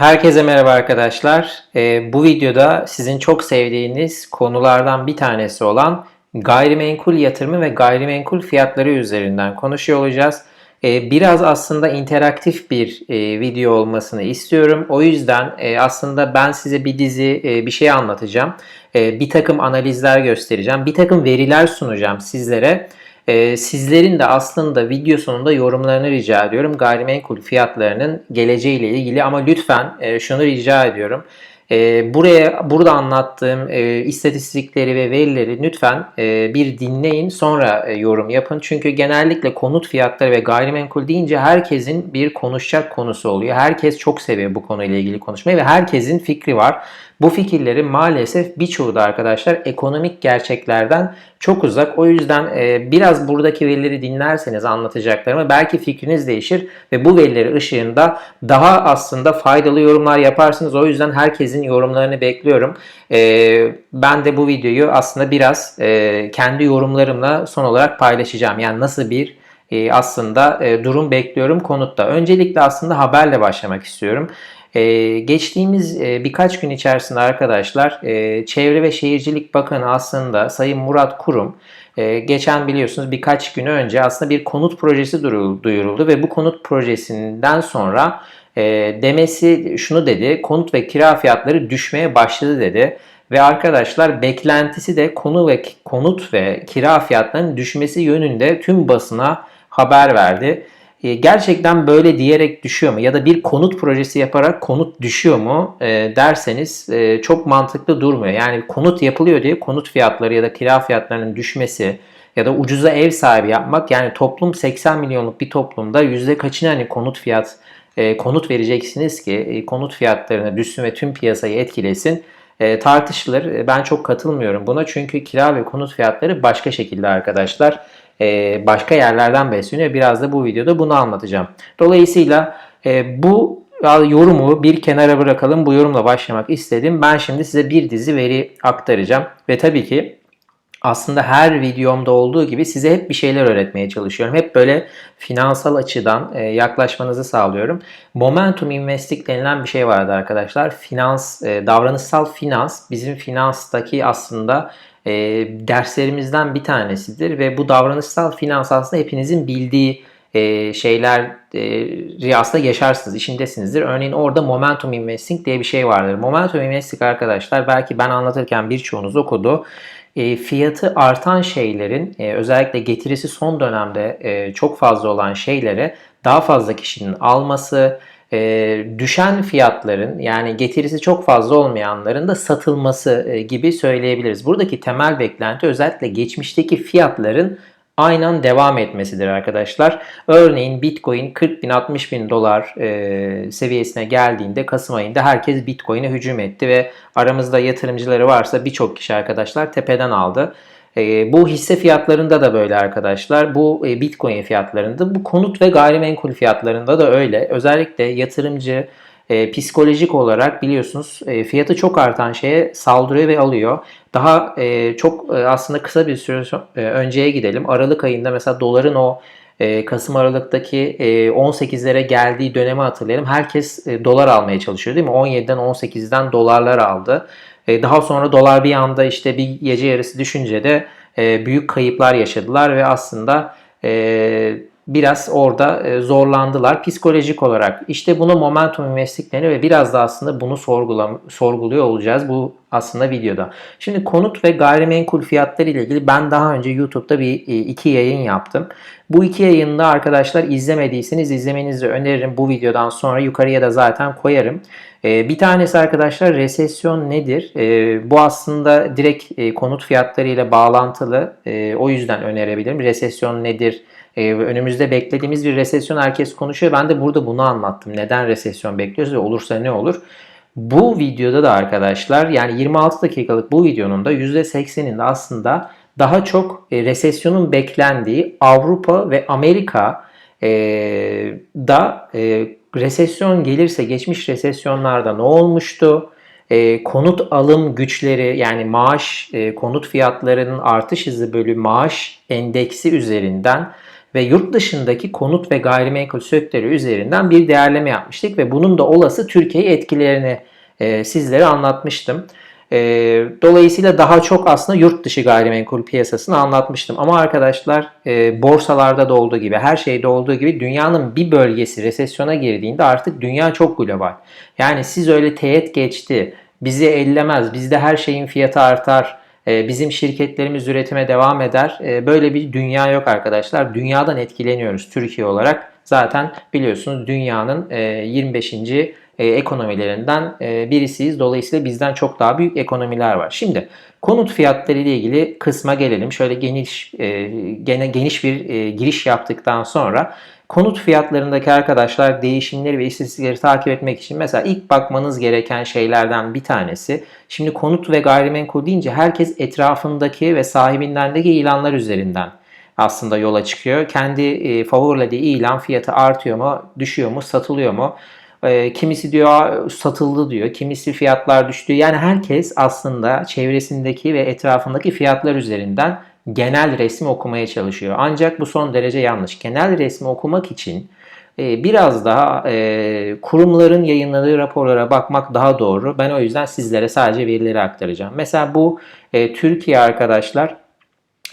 Herkese merhaba arkadaşlar. Ee, bu videoda sizin çok sevdiğiniz konulardan bir tanesi olan gayrimenkul yatırımı ve gayrimenkul fiyatları üzerinden konuşuyor olacağız. Ee, biraz aslında interaktif bir e, video olmasını istiyorum. O yüzden e, aslında ben size bir dizi e, bir şey anlatacağım. E, bir takım analizler göstereceğim. Bir takım veriler sunacağım sizlere. Ee, sizlerin de aslında video sonunda yorumlarını rica ediyorum. Gayrimenkul fiyatlarının geleceğiyle ilgili ama lütfen e, şunu rica ediyorum. E, buraya burada anlattığım e, istatistikleri ve verileri lütfen e, bir dinleyin sonra e, yorum yapın. Çünkü genellikle konut fiyatları ve gayrimenkul deyince herkesin bir konuşacak konusu oluyor. Herkes çok seviyor bu konuyla ilgili konuşmayı ve herkesin fikri var. Bu fikirlerin maalesef birçoğu da arkadaşlar ekonomik gerçeklerden çok uzak. O yüzden e, biraz buradaki verileri dinlerseniz anlatacaklarımı belki fikriniz değişir ve bu verileri ışığında daha aslında faydalı yorumlar yaparsınız. O yüzden herkesin yorumlarını bekliyorum. E, ben de bu videoyu aslında biraz e, kendi yorumlarımla son olarak paylaşacağım. Yani nasıl bir e, aslında e, durum bekliyorum konutta. Öncelikle aslında haberle başlamak istiyorum. Ee, geçtiğimiz e, birkaç gün içerisinde arkadaşlar e, Çevre ve Şehircilik Bakanı aslında Sayın Murat Kurum e, geçen biliyorsunuz birkaç gün önce aslında bir konut projesi duyuruldu ve bu konut projesinden sonra e, demesi şunu dedi konut ve kira fiyatları düşmeye başladı dedi. Ve arkadaşlar beklentisi de konu ve konut ve kira fiyatlarının düşmesi yönünde tüm basına haber verdi. E, gerçekten böyle diyerek düşüyor mu? Ya da bir konut projesi yaparak konut düşüyor mu e, derseniz e, çok mantıklı durmuyor. Yani konut yapılıyor diye konut fiyatları ya da kira fiyatlarının düşmesi ya da ucuza ev sahibi yapmak yani toplum 80 milyonluk bir toplumda yüzde kaçını hani konut fiyat e, konut vereceksiniz ki e, konut fiyatlarını düşsün ve tüm piyasayı etkilesin e, tartışılır. Ben çok katılmıyorum buna çünkü kira ve konut fiyatları başka şekilde arkadaşlar. Başka yerlerden besleniyor. Biraz da bu videoda bunu anlatacağım. Dolayısıyla bu yorumu bir kenara bırakalım. Bu yorumla başlamak istedim. Ben şimdi size bir dizi veri aktaracağım. Ve tabii ki aslında her videomda olduğu gibi size hep bir şeyler öğretmeye çalışıyorum. Hep böyle finansal açıdan e, yaklaşmanızı sağlıyorum. Momentum investing denilen bir şey vardı arkadaşlar. Finans, davranışsal finans bizim finanstaki aslında e, derslerimizden bir tanesidir ve bu davranışsal finans aslında hepinizin bildiği e, şeyler e, aslında yaşarsınız, işindesinizdir. Örneğin orada momentum investing diye bir şey vardır. Momentum investing arkadaşlar belki ben anlatırken birçoğunuz okudu. E, fiyatı artan şeylerin e, özellikle getirisi son dönemde e, çok fazla olan şeylere daha fazla kişinin alması, düşen fiyatların yani getirisi çok fazla olmayanların da satılması gibi söyleyebiliriz. Buradaki temel beklenti özellikle geçmişteki fiyatların aynen devam etmesidir arkadaşlar. Örneğin Bitcoin 40 bin 60 bin dolar e, seviyesine geldiğinde Kasım ayında herkes Bitcoin'e hücum etti ve aramızda yatırımcıları varsa birçok kişi arkadaşlar tepeden aldı. E, bu hisse fiyatlarında da böyle arkadaşlar. Bu e, Bitcoin fiyatlarında, bu konut ve gayrimenkul fiyatlarında da öyle. Özellikle yatırımcı e, psikolojik olarak biliyorsunuz e, fiyatı çok artan şeye saldırıyor ve alıyor. Daha e, çok e, aslında kısa bir süre e, önceye gidelim. Aralık ayında mesela doların o e, Kasım Aralık'taki e, 18'lere geldiği dönemi hatırlayalım. Herkes e, dolar almaya çalışıyor değil mi? 17'den 18'den dolarlar aldı. E, daha sonra dolar bir anda işte bir gece yarısı düşünce de e, büyük kayıplar yaşadılar ve aslında e, biraz orada zorlandılar psikolojik olarak. İşte bunu momentum investing ve biraz da aslında bunu sorguluyor olacağız bu aslında videoda. Şimdi konut ve gayrimenkul fiyatları ile ilgili ben daha önce YouTube'da bir iki yayın yaptım. Bu iki yayında arkadaşlar izlemediyseniz izlemenizi öneririm. Bu videodan sonra yukarıya da zaten koyarım. Ee, bir tanesi arkadaşlar resesyon nedir? Bu aslında direkt e, konut fiyatları ile bağlantılı. E, o yüzden önerebilirim. Resesyon nedir? E, önümüzde beklediğimiz bir resesyon herkes konuşuyor. Ben de burada bunu anlattım. Neden resesyon bekliyoruz ve olursa ne olur? Bu videoda da arkadaşlar yani 26 dakikalık bu videonun da %80'inde aslında daha çok e, resesyonun beklendiği Avrupa ve Amerika e, da e, resesyon gelirse geçmiş resesyonlarda ne olmuştu? E, konut alım güçleri yani maaş, konut fiyatlarının artış hızı bölü maaş endeksi üzerinden ve yurt dışındaki konut ve gayrimenkul sektörü üzerinden bir değerleme yapmıştık ve bunun da olası Türkiye etkilerini e, sizlere anlatmıştım. E, dolayısıyla daha çok aslında yurt dışı gayrimenkul piyasasını anlatmıştım. Ama arkadaşlar e, borsalarda da olduğu gibi, her şeyde olduğu gibi dünyanın bir bölgesi resesyona girdiğinde artık dünya çok global. Yani siz öyle teğet geçti, bizi ellemez, bizde her şeyin fiyatı artar, bizim şirketlerimiz üretime devam eder. E, böyle bir dünya yok arkadaşlar. Dünyadan etkileniyoruz Türkiye olarak. Zaten biliyorsunuz dünyanın 25 e, ekonomilerinden e, birisiyiz. Dolayısıyla bizden çok daha büyük ekonomiler var. Şimdi konut fiyatları ile ilgili kısma gelelim. Şöyle geniş e, gene geniş bir giriş yaptıktan sonra konut fiyatlarındaki arkadaşlar değişimleri ve istatistikleri takip etmek için mesela ilk bakmanız gereken şeylerden bir tanesi. Şimdi konut ve gayrimenkul deyince herkes etrafındaki ve sahibindendeki ilanlar üzerinden aslında yola çıkıyor. Kendi e, favorilediği ilan fiyatı artıyor mu, düşüyor mu, satılıyor mu? E, kimisi diyor satıldı diyor, kimisi fiyatlar düştü. Yani herkes aslında çevresindeki ve etrafındaki fiyatlar üzerinden genel resmi okumaya çalışıyor. Ancak bu son derece yanlış. Genel resmi okumak için e, biraz daha e, kurumların yayınladığı raporlara bakmak daha doğru. Ben o yüzden sizlere sadece verileri aktaracağım. Mesela bu e, Türkiye arkadaşlar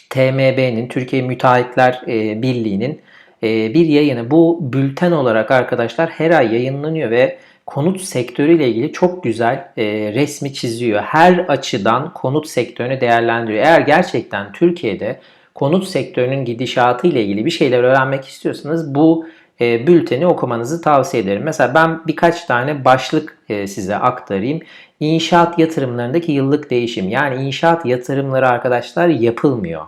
TMB'nin, Türkiye Müteahhitler Birliği'nin bir yayını. Bu bülten olarak arkadaşlar her ay yayınlanıyor ve konut sektörüyle ilgili çok güzel e, resmi çiziyor. Her açıdan konut sektörünü değerlendiriyor. Eğer gerçekten Türkiye'de konut sektörünün gidişatı ile ilgili bir şeyler öğrenmek istiyorsanız bu e, bülteni okumanızı tavsiye ederim. Mesela ben birkaç tane başlık e, size aktarayım. İnşaat yatırımlarındaki yıllık değişim. Yani inşaat yatırımları arkadaşlar yapılmıyor.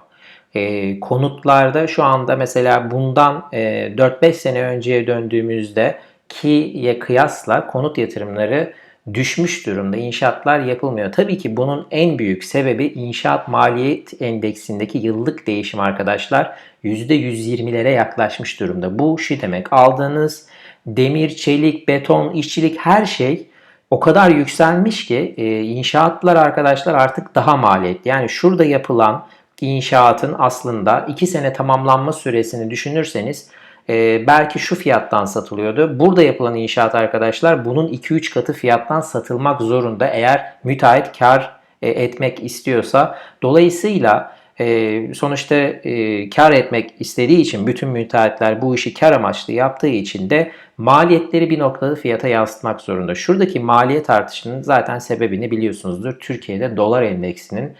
E, konutlarda şu anda mesela bundan e, 4-5 sene önceye döndüğümüzde kiye kıyasla konut yatırımları düşmüş durumda. İnşaatlar yapılmıyor. Tabii ki bunun en büyük sebebi inşaat maliyet endeksindeki yıllık değişim arkadaşlar %120'lere yaklaşmış durumda. Bu şu demek aldığınız demir, çelik, beton, işçilik her şey o kadar yükselmiş ki e, inşaatlar arkadaşlar artık daha maliyetli. Yani şurada yapılan inşaatın aslında 2 sene tamamlanma süresini düşünürseniz e, belki şu fiyattan satılıyordu. Burada yapılan inşaat arkadaşlar bunun 2-3 katı fiyattan satılmak zorunda eğer müteahhit kar e, etmek istiyorsa. Dolayısıyla e, sonuçta e, kar etmek istediği için bütün müteahhitler bu işi kar amaçlı yaptığı için de maliyetleri bir noktada fiyata yansıtmak zorunda. Şuradaki maliyet artışının zaten sebebini biliyorsunuzdur. Türkiye'de dolar endeksinin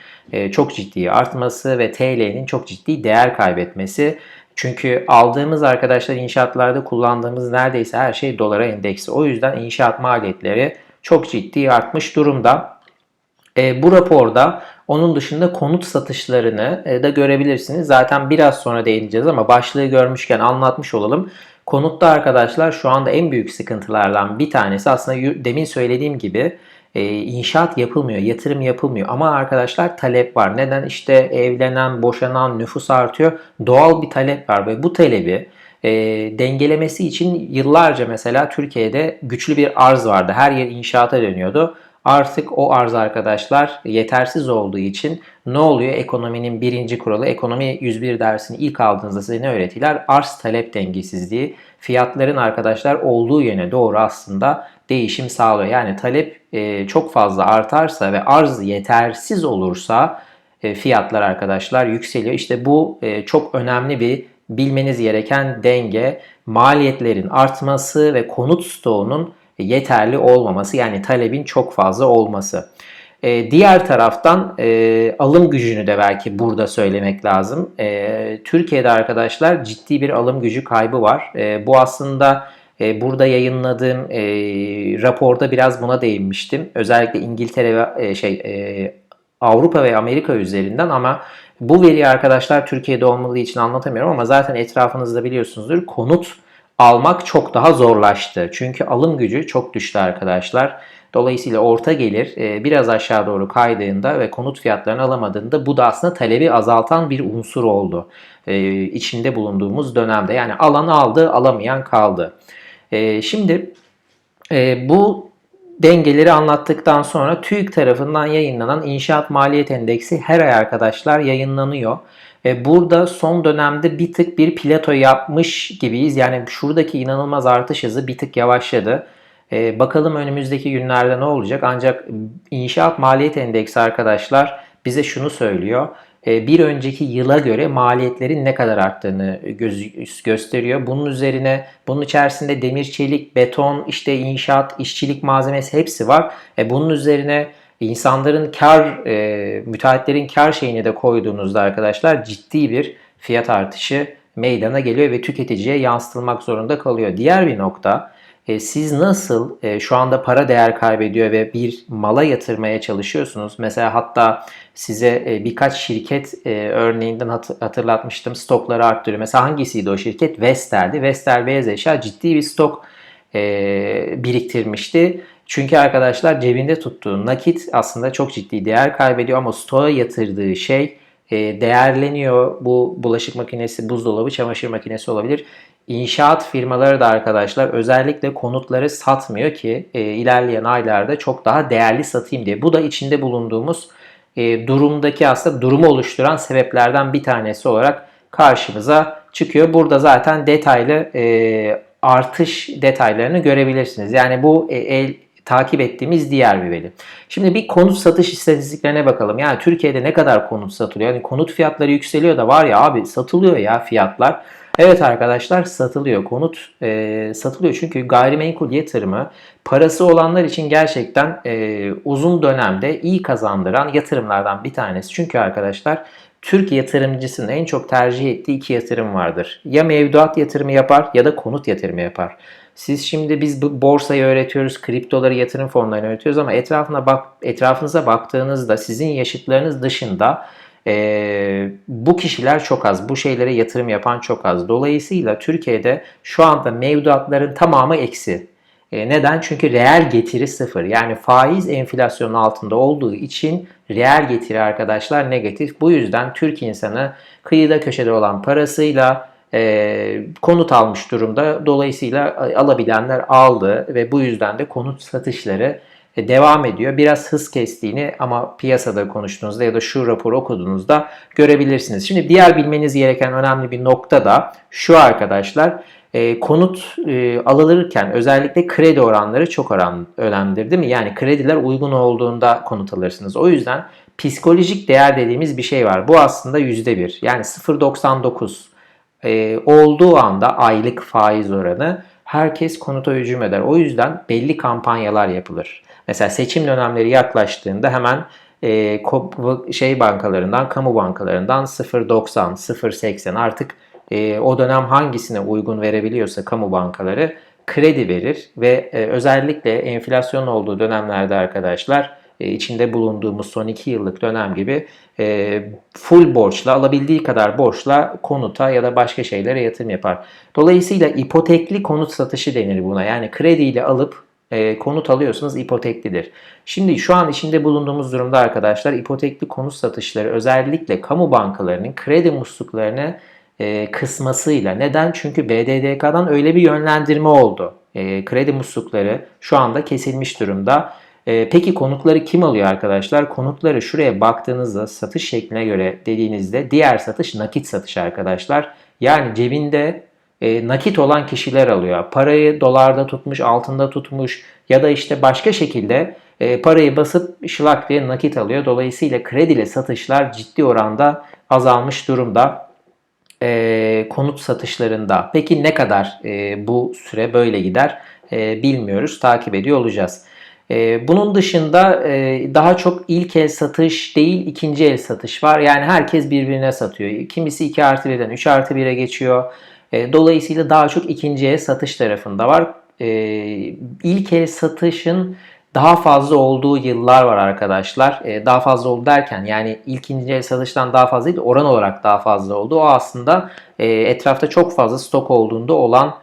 çok ciddi artması ve TL'nin çok ciddi değer kaybetmesi. Çünkü aldığımız arkadaşlar inşaatlarda kullandığımız neredeyse her şey dolara endeksi. O yüzden inşaat maliyetleri çok ciddi artmış durumda. E, bu raporda onun dışında konut satışlarını e, da görebilirsiniz. Zaten biraz sonra değineceğiz ama başlığı görmüşken anlatmış olalım. Konutta arkadaşlar şu anda en büyük sıkıntılardan bir tanesi aslında demin söylediğim gibi e, inşaat yapılmıyor, yatırım yapılmıyor. Ama arkadaşlar talep var. Neden? İşte evlenen, boşanan, nüfus artıyor. Doğal bir talep var ve bu talebi e, dengelemesi için yıllarca mesela Türkiye'de güçlü bir arz vardı. Her yer inşaata dönüyordu. Artık o arz arkadaşlar yetersiz olduğu için ne oluyor? Ekonominin birinci kuralı, ekonomi 101 dersini ilk aldığınızda size ne öğretiler? Arz talep dengesizliği. Fiyatların arkadaşlar olduğu yöne doğru aslında değişim sağlıyor. Yani talep e, çok fazla artarsa ve arz yetersiz olursa e, fiyatlar arkadaşlar yükseliyor. İşte bu e, çok önemli bir bilmeniz gereken denge. Maliyetlerin artması ve konut stoğunun yeterli olmaması yani talebin çok fazla olması. E, diğer taraftan e, alım gücünü de belki burada söylemek lazım. E, Türkiye'de arkadaşlar ciddi bir alım gücü kaybı var. E, bu aslında e, burada yayınladığım e, raporda biraz buna değinmiştim. Özellikle İngiltere ve e, şey e, Avrupa ve Amerika üzerinden ama bu veriyi arkadaşlar Türkiye'de olmadığı için anlatamıyorum ama zaten etrafınızda biliyorsunuzdur. Konut almak çok daha zorlaştı. Çünkü alım gücü çok düştü arkadaşlar. Dolayısıyla orta gelir e, biraz aşağı doğru kaydığında ve konut fiyatlarını alamadığında bu da aslında talebi azaltan bir unsur oldu. E, içinde bulunduğumuz dönemde. Yani alan aldı, alamayan kaldı. E, şimdi bu dengeleri anlattıktan sonra TÜİK tarafından yayınlanan İnşaat Maliyet Endeksi her ay arkadaşlar yayınlanıyor. Burada son dönemde bir tık bir plato yapmış gibiyiz. Yani şuradaki inanılmaz artış hızı bir tık yavaşladı. E, bakalım önümüzdeki günlerde ne olacak? Ancak inşaat maliyet endeksi arkadaşlar bize şunu söylüyor. E, bir önceki yıla göre maliyetlerin ne kadar arttığını gösteriyor. Bunun üzerine bunun içerisinde demir, çelik, beton, işte inşaat, işçilik malzemesi hepsi var. Bunun üzerine insanların kar, e, müteahhitlerin kar şeyini de koyduğunuzda arkadaşlar ciddi bir fiyat artışı meydana geliyor ve tüketiciye yansıtılmak zorunda kalıyor. Diğer bir nokta e, siz nasıl e, şu anda para değer kaybediyor ve bir mala yatırmaya çalışıyorsunuz? Mesela hatta size e, birkaç şirket örneğinden hatırlatmıştım. Stokları arttırıyor. Mesela hangisiydi o şirket? Vestel'di. Vestel Beyaz Eşya ciddi bir stok biriktirmişti. Çünkü arkadaşlar cebinde tuttuğu nakit aslında çok ciddi değer kaybediyor ama stoğa yatırdığı şey değerleniyor. Bu bulaşık makinesi, buzdolabı, çamaşır makinesi olabilir. İnşaat firmaları da arkadaşlar özellikle konutları satmıyor ki e, ilerleyen aylarda çok daha değerli satayım diye. Bu da içinde bulunduğumuz e, durumdaki aslında durumu oluşturan sebeplerden bir tanesi olarak karşımıza çıkıyor. Burada zaten detaylı e, artış detaylarını görebilirsiniz. Yani bu e, el takip ettiğimiz diğer bir veri. Şimdi bir konut satış istatistiklerine bakalım. Yani Türkiye'de ne kadar konut satılıyor? Yani konut fiyatları yükseliyor da var ya abi satılıyor ya fiyatlar. Evet arkadaşlar satılıyor. Konut e, satılıyor. Çünkü gayrimenkul yatırımı parası olanlar için gerçekten e, uzun dönemde iyi kazandıran yatırımlardan bir tanesi. Çünkü arkadaşlar Türk yatırımcısının en çok tercih ettiği iki yatırım vardır. Ya mevduat yatırımı yapar ya da konut yatırımı yapar. Siz şimdi biz bu borsayı öğretiyoruz, kriptoları, yatırım fonlarını öğretiyoruz ama etrafına bak, etrafınıza baktığınızda sizin yaşıtlarınız dışında e, bu kişiler çok az. Bu şeylere yatırım yapan çok az. Dolayısıyla Türkiye'de şu anda mevduatların tamamı eksi. E, neden? Çünkü reel getiri sıfır. Yani faiz enflasyonun altında olduğu için reel getiri arkadaşlar negatif. Bu yüzden Türk insanı kıyıda köşede olan parasıyla e, konut almış durumda. Dolayısıyla alabilenler aldı ve bu yüzden de konut satışları e, devam ediyor. Biraz hız kestiğini ama piyasada konuştuğunuzda ya da şu raporu okuduğunuzda görebilirsiniz. Şimdi diğer bilmeniz gereken önemli bir nokta da şu arkadaşlar. E, konut e, alınırken özellikle kredi oranları çok oran, önemlidir değil mi? Yani krediler uygun olduğunda konut alırsınız. O yüzden psikolojik değer dediğimiz bir şey var. Bu aslında %1 yani 0.99 e, olduğu anda aylık faiz oranı herkes konuta hücum eder. O yüzden belli kampanyalar yapılır. Mesela seçim dönemleri yaklaştığında hemen e, şey bankalarından, kamu bankalarından 0.90, 0.80 artık e, o dönem hangisine uygun verebiliyorsa kamu bankaları kredi verir ve e, özellikle enflasyon olduğu dönemlerde arkadaşlar içinde bulunduğumuz son 2 yıllık dönem gibi e, full borçla alabildiği kadar borçla konuta ya da başka şeylere yatırım yapar. Dolayısıyla ipotekli konut satışı denir buna. Yani krediyle alıp e, konut alıyorsanız ipoteklidir. Şimdi şu an içinde bulunduğumuz durumda arkadaşlar ipotekli konut satışları özellikle kamu bankalarının kredi musluklarını e, kısmasıyla. Neden? Çünkü BDDK'dan öyle bir yönlendirme oldu. E, kredi muslukları şu anda kesilmiş durumda. E, peki konutları kim alıyor arkadaşlar? Konutları şuraya baktığınızda satış şekline göre dediğinizde diğer satış nakit satış arkadaşlar. Yani cebinde e, nakit olan kişiler alıyor. Parayı dolarda tutmuş, altında tutmuş ya da işte başka şekilde e, parayı basıp şılak diye nakit alıyor. Dolayısıyla kredili satışlar ciddi oranda azalmış durumda e, konut satışlarında. Peki ne kadar bu süre böyle gider bilmiyoruz. Takip ediyor olacağız. E, bunun dışında e, daha çok ilk el satış değil ikinci el satış var. Yani herkes birbirine satıyor. Kimisi 2 artı 1'den 3 artı 1'e geçiyor. E, dolayısıyla daha çok ikinci el satış tarafında var. E, ilk el satışın daha fazla olduğu yıllar var arkadaşlar. Daha fazla oldu derken yani ilk ikinci el satıştan daha fazla değil oran olarak daha fazla oldu. O aslında etrafta çok fazla stok olduğunda olan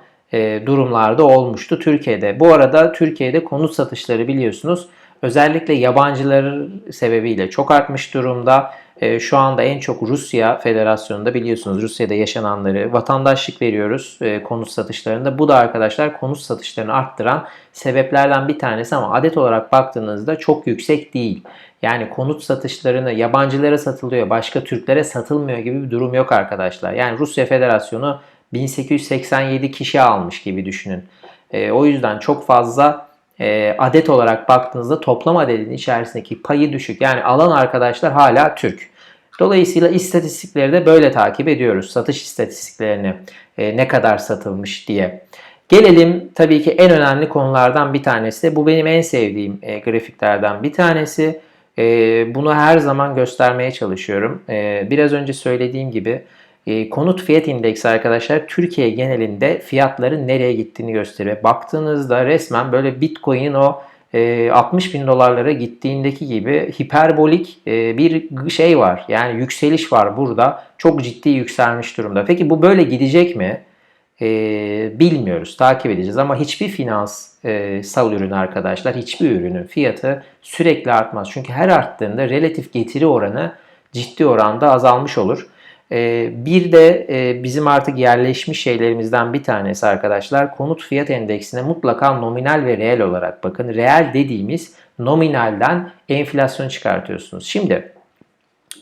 durumlarda olmuştu Türkiye'de. Bu arada Türkiye'de konut satışları biliyorsunuz özellikle yabancıların sebebiyle çok artmış durumda. e, şu anda en çok Rusya Federasyonu'nda biliyorsunuz Rusya'da yaşananları vatandaşlık veriyoruz e, konut satışlarında. Bu da arkadaşlar konut satışlarını arttıran sebeplerden bir tanesi ama adet olarak baktığınızda çok yüksek değil. Yani konut satışlarını yabancılara satılıyor, başka Türklere satılmıyor gibi bir durum yok arkadaşlar. Yani Rusya Federasyonu 1887 kişi almış gibi düşünün. E, o yüzden çok fazla e, adet olarak baktığınızda toplam adetin içerisindeki payı düşük. Yani alan arkadaşlar hala Türk. Dolayısıyla istatistikleri de böyle takip ediyoruz. Satış istatistiklerini e, ne kadar satılmış diye. Gelelim tabii ki en önemli konulardan bir tanesi de bu benim en sevdiğim e, grafiklerden bir tanesi. E, bunu her zaman göstermeye çalışıyorum. E, biraz önce söylediğim gibi e, konut fiyat indeksi arkadaşlar Türkiye genelinde fiyatların nereye gittiğini gösteriyor. Baktığınızda resmen böyle Bitcoin'in o 60 bin dolarlara gittiğindeki gibi hiperbolik bir şey var. Yani yükseliş var burada. Çok ciddi yükselmiş durumda. Peki bu böyle gidecek mi? bilmiyoruz. Takip edeceğiz. Ama hiçbir finans sal ürünü arkadaşlar, hiçbir ürünün fiyatı sürekli artmaz. Çünkü her arttığında relatif getiri oranı ciddi oranda azalmış olur. Ee, bir de e, bizim artık yerleşmiş şeylerimizden bir tanesi arkadaşlar konut fiyat endeksine mutlaka nominal ve reel olarak bakın. Reel dediğimiz nominalden enflasyon çıkartıyorsunuz. Şimdi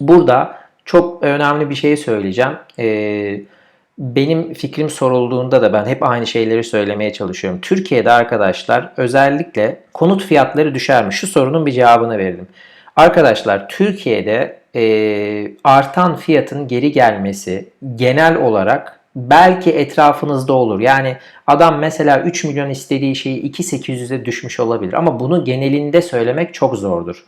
burada çok önemli bir şey söyleyeceğim. Ee, benim fikrim sorulduğunda da ben hep aynı şeyleri söylemeye çalışıyorum. Türkiye'de arkadaşlar özellikle konut fiyatları düşer mi? Şu sorunun bir cevabını verelim. Arkadaşlar Türkiye'de e, artan fiyatın geri gelmesi genel olarak belki etrafınızda olur. Yani adam mesela 3 milyon istediği şeyi 2.800'e düşmüş olabilir ama bunu genelinde söylemek çok zordur.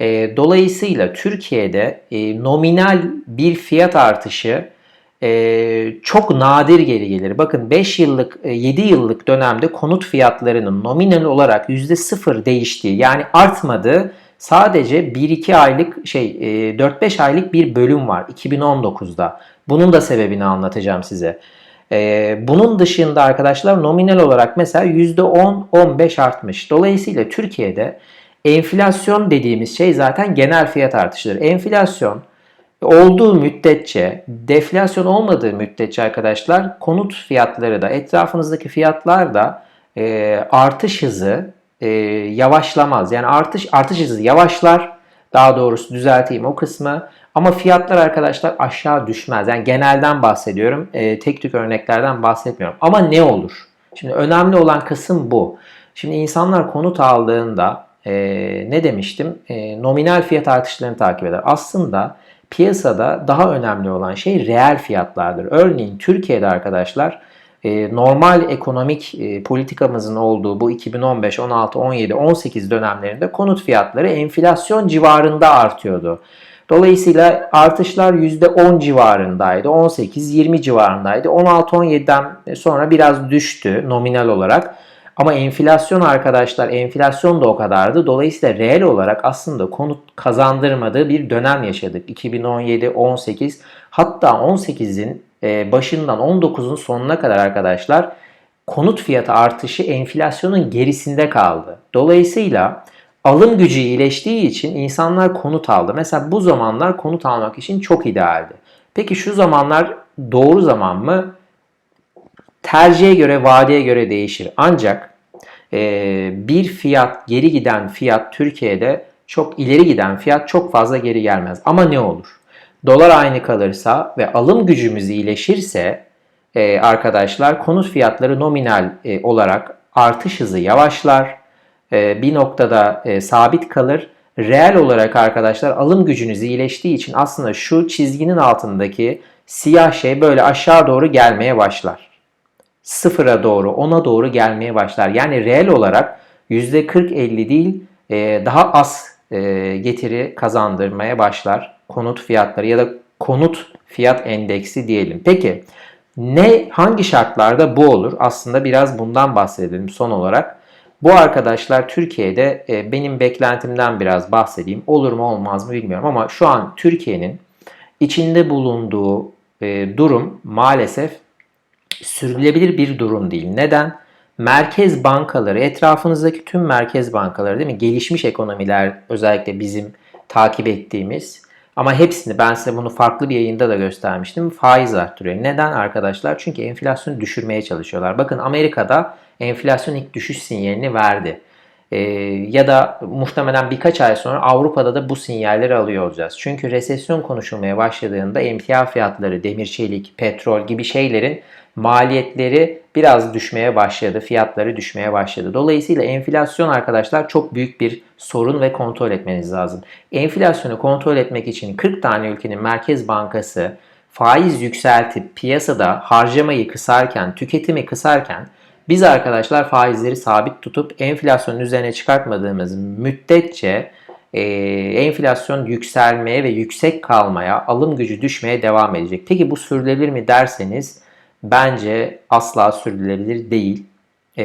E, dolayısıyla Türkiye'de e, nominal bir fiyat artışı e, çok nadir geri gelir. Bakın 5 yıllık, e, 7 yıllık dönemde konut fiyatlarının nominal olarak %0 değiştiği yani artmadığı sadece 1-2 aylık şey 4-5 e, aylık bir bölüm var 2019'da. Bunun da sebebini anlatacağım size. E, bunun dışında arkadaşlar nominal olarak mesela %10-15 artmış. Dolayısıyla Türkiye'de enflasyon dediğimiz şey zaten genel fiyat artışıdır. Enflasyon olduğu müddetçe, deflasyon olmadığı müddetçe arkadaşlar konut fiyatları da etrafınızdaki fiyatlar da e, artış hızı e, yavaşlamaz. Yani artış artış hızı yavaşlar. Daha doğrusu düzelteyim o kısmı. Ama fiyatlar arkadaşlar aşağı düşmez. Yani genelden bahsediyorum. E, tek tük örneklerden bahsetmiyorum. Ama ne olur? Şimdi önemli olan kısım bu. Şimdi insanlar konut aldığında e, ne demiştim? E, nominal fiyat artışlarını takip eder. Aslında piyasada daha önemli olan şey reel fiyatlardır. Örneğin Türkiye'de arkadaşlar e, normal ekonomik e, politikamızın olduğu bu 2015, 16, 17, 18 dönemlerinde konut fiyatları enflasyon civarında artıyordu. Dolayısıyla artışlar %10 civarındaydı. 18-20 civarındaydı. 16-17'den sonra biraz düştü nominal olarak. Ama enflasyon arkadaşlar enflasyon da o kadardı. Dolayısıyla reel olarak aslında konut kazandırmadığı bir dönem yaşadık. 2017, 18 hatta 18'in e, başından 19'un sonuna kadar arkadaşlar konut fiyatı artışı enflasyonun gerisinde kaldı. Dolayısıyla alım gücü iyileştiği için insanlar konut aldı. Mesela bu zamanlar konut almak için çok idealdi. Peki şu zamanlar doğru zaman mı? Tercihe göre, vadeye göre değişir. Ancak e, bir fiyat, geri giden fiyat Türkiye'de çok ileri giden fiyat çok fazla geri gelmez. Ama ne olur? Dolar aynı kalırsa ve alım gücümüz iyileşirse e, arkadaşlar konut fiyatları nominal e, olarak artış hızı yavaşlar. E, bir noktada e, sabit kalır. Reel olarak arkadaşlar alım gücünüz iyileştiği için aslında şu çizginin altındaki siyah şey böyle aşağı doğru gelmeye başlar. Sıfıra doğru, ona doğru gelmeye başlar. Yani reel olarak %40-50 değil e, daha az e, getiri kazandırmaya başlar konut fiyatları ya da konut fiyat endeksi diyelim. Peki ne hangi şartlarda bu olur? Aslında biraz bundan bahsedelim son olarak. Bu arkadaşlar Türkiye'de e, benim beklentimden biraz bahsedeyim. Olur mu olmaz mı bilmiyorum ama şu an Türkiye'nin içinde bulunduğu e, durum maalesef sürülebilir bir durum değil. Neden? Merkez bankaları, etrafınızdaki tüm merkez bankaları değil mi? Gelişmiş ekonomiler özellikle bizim takip ettiğimiz Ama hepsini ben size bunu farklı bir yayında da göstermiştim. Faiz arttırıyor. Neden arkadaşlar? Çünkü enflasyonu düşürmeye çalışıyorlar. Bakın Amerika'da enflasyon ilk düşüş sinyalini verdi. Ee, ya da muhtemelen birkaç ay sonra Avrupa'da da bu sinyalleri alıyor olacağız. Çünkü resesyon konuşulmaya başladığında emtia fiyatları, demir çelik, petrol gibi şeylerin maliyetleri biraz düşmeye başladı. Fiyatları düşmeye başladı. Dolayısıyla enflasyon arkadaşlar çok büyük bir sorun ve kontrol etmeniz lazım. Enflasyonu kontrol etmek için 40 tane ülkenin merkez bankası faiz yükseltip piyasada harcamayı kısarken, tüketimi kısarken biz arkadaşlar faizleri sabit tutup enflasyonun üzerine çıkartmadığımız müddetçe e, enflasyon yükselmeye ve yüksek kalmaya, alım gücü düşmeye devam edecek. Peki bu sürdürülebilir mi derseniz bence asla sürdürülebilir değil. E,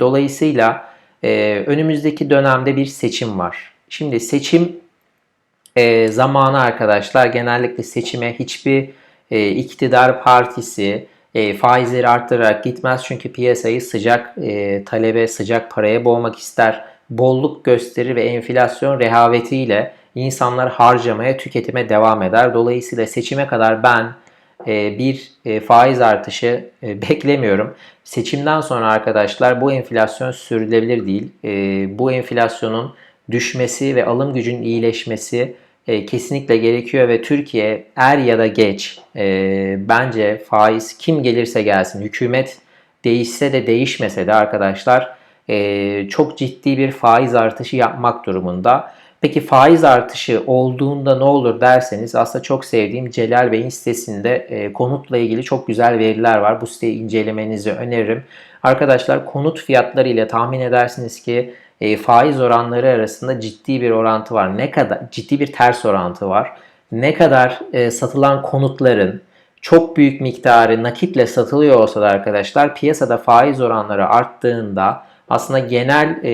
dolayısıyla e, önümüzdeki dönemde bir seçim var. Şimdi seçim e, zamanı arkadaşlar genellikle seçime hiçbir e, iktidar partisi e, faizleri arttırarak gitmez çünkü piyasayı sıcak e, talebe, sıcak paraya boğmak ister. Bolluk gösterir ve enflasyon rehavetiyle insanlar harcamaya, tüketime devam eder. Dolayısıyla seçime kadar ben bir e, faiz artışı e, beklemiyorum. Seçimden sonra arkadaşlar bu enflasyon sürdürülebilir değil. Bu enflasyonun düşmesi ve alım gücünün iyileşmesi kesinlikle gerekiyor ve Türkiye er ya da geç bence faiz kim gelirse gelsin hükümet değişse de değişmese de arkadaşlar çok ciddi bir faiz artışı yapmak durumunda. Peki faiz artışı olduğunda ne olur derseniz aslında çok sevdiğim Celal Bey'in sitesinde e, konutla ilgili çok güzel veriler var. Bu siteyi incelemenizi öneririm. Arkadaşlar konut fiyatları ile tahmin edersiniz ki e, faiz oranları arasında ciddi bir orantı var. Ne kadar ciddi bir ters orantı var. Ne kadar e, satılan konutların çok büyük miktarı nakitle satılıyor olsa da arkadaşlar piyasada faiz oranları arttığında aslında genel e,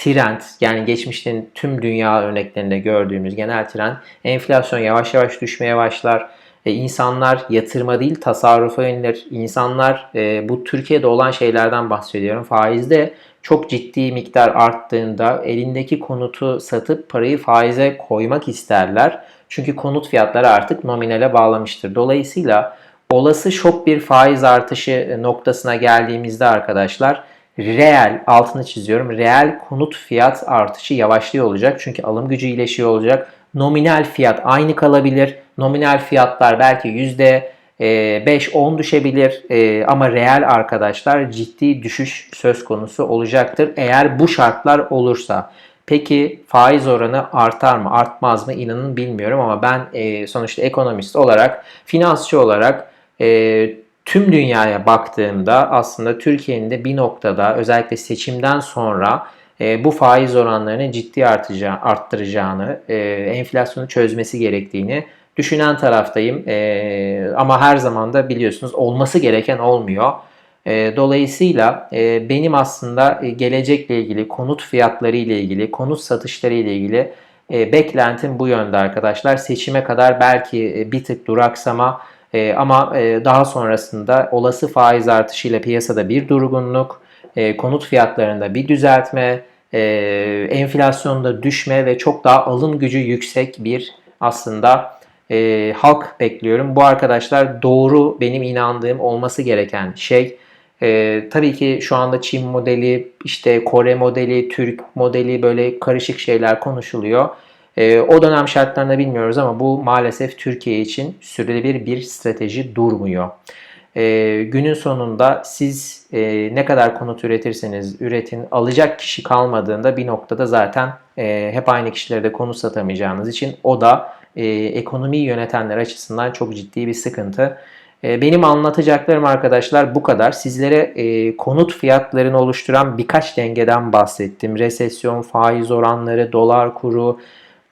trend yani geçmişten tüm dünya örneklerinde gördüğümüz genel trend enflasyon yavaş yavaş düşmeye başlar. E, insanlar yatırma değil tasarrufa yönelir. İnsanlar e, bu Türkiye'de olan şeylerden bahsediyorum. Faizde çok ciddi miktar arttığında elindeki konutu satıp parayı faize koymak isterler. Çünkü konut fiyatları artık nominale bağlamıştır. Dolayısıyla olası şok bir faiz artışı noktasına geldiğimizde arkadaşlar reel altını çiziyorum. Reel konut fiyat artışı yavaşlıyor olacak. Çünkü alım gücü iyileşiyor olacak. Nominal fiyat aynı kalabilir. Nominal fiyatlar belki yüzde 5-10 düşebilir e, ama reel arkadaşlar ciddi düşüş söz konusu olacaktır eğer bu şartlar olursa. Peki faiz oranı artar mı artmaz mı inanın bilmiyorum ama ben e, sonuçta ekonomist olarak finansçı olarak e, tüm dünyaya baktığımda aslında Türkiye'nin de bir noktada özellikle seçimden sonra e, bu faiz oranlarını ciddi artacağı, arttıracağını, e, enflasyonu çözmesi gerektiğini düşünen taraftayım. E, ama her zaman da biliyorsunuz olması gereken olmuyor. E, dolayısıyla e, benim aslında e, gelecekle ilgili, konut fiyatları ile ilgili, konut satışları ile ilgili e, beklentim bu yönde arkadaşlar. Seçime kadar belki e, bir tık duraksama e, ama e, daha sonrasında olası faiz artışıyla piyasada bir durgunluk, e, konut fiyatlarında bir düzeltme, e, enflasyonda düşme ve çok daha alım gücü yüksek bir aslında e, halk bekliyorum. Bu arkadaşlar doğru benim inandığım olması gereken şey. E, tabii ki şu anda Çin modeli, işte Kore modeli, Türk modeli böyle karışık şeyler konuşuluyor. E, o dönem şartlarında bilmiyoruz ama bu maalesef Türkiye için sürdürülebilir bir strateji durmuyor. E, günün sonunda siz e, ne kadar konut üretirseniz üretin alacak kişi kalmadığında bir noktada zaten e, hep aynı kişilere de konut satamayacağınız için o da e, ekonomiyi yönetenler açısından çok ciddi bir sıkıntı. E, benim anlatacaklarım arkadaşlar bu kadar. Sizlere e, konut fiyatlarını oluşturan birkaç dengeden bahsettim. Resesyon, faiz oranları, dolar kuru,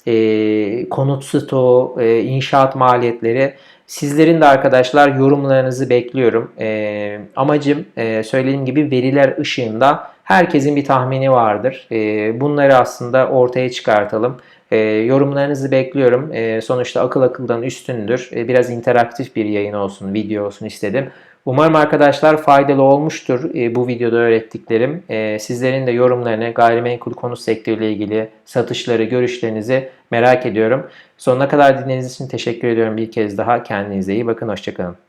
e, konut stoğu, e, inşaat maliyetleri. Sizlerin de arkadaşlar yorumlarınızı bekliyorum. E, amacım e, söylediğim gibi veriler ışığında herkesin bir tahmini vardır. E, bunları aslında ortaya çıkartalım. E, yorumlarınızı bekliyorum. E, sonuçta akıl akıldan üstündür. E, biraz interaktif bir yayın olsun, video olsun istedim. Umarım arkadaşlar faydalı olmuştur e, bu videoda öğrettiklerim. E, sizlerin de yorumlarını gayrimenkul konu sektörüyle ilgili satışları, görüşlerinizi merak ediyorum. Sonuna kadar dinlediğiniz için teşekkür ediyorum bir kez daha. Kendinize iyi bakın. Hoşçakalın.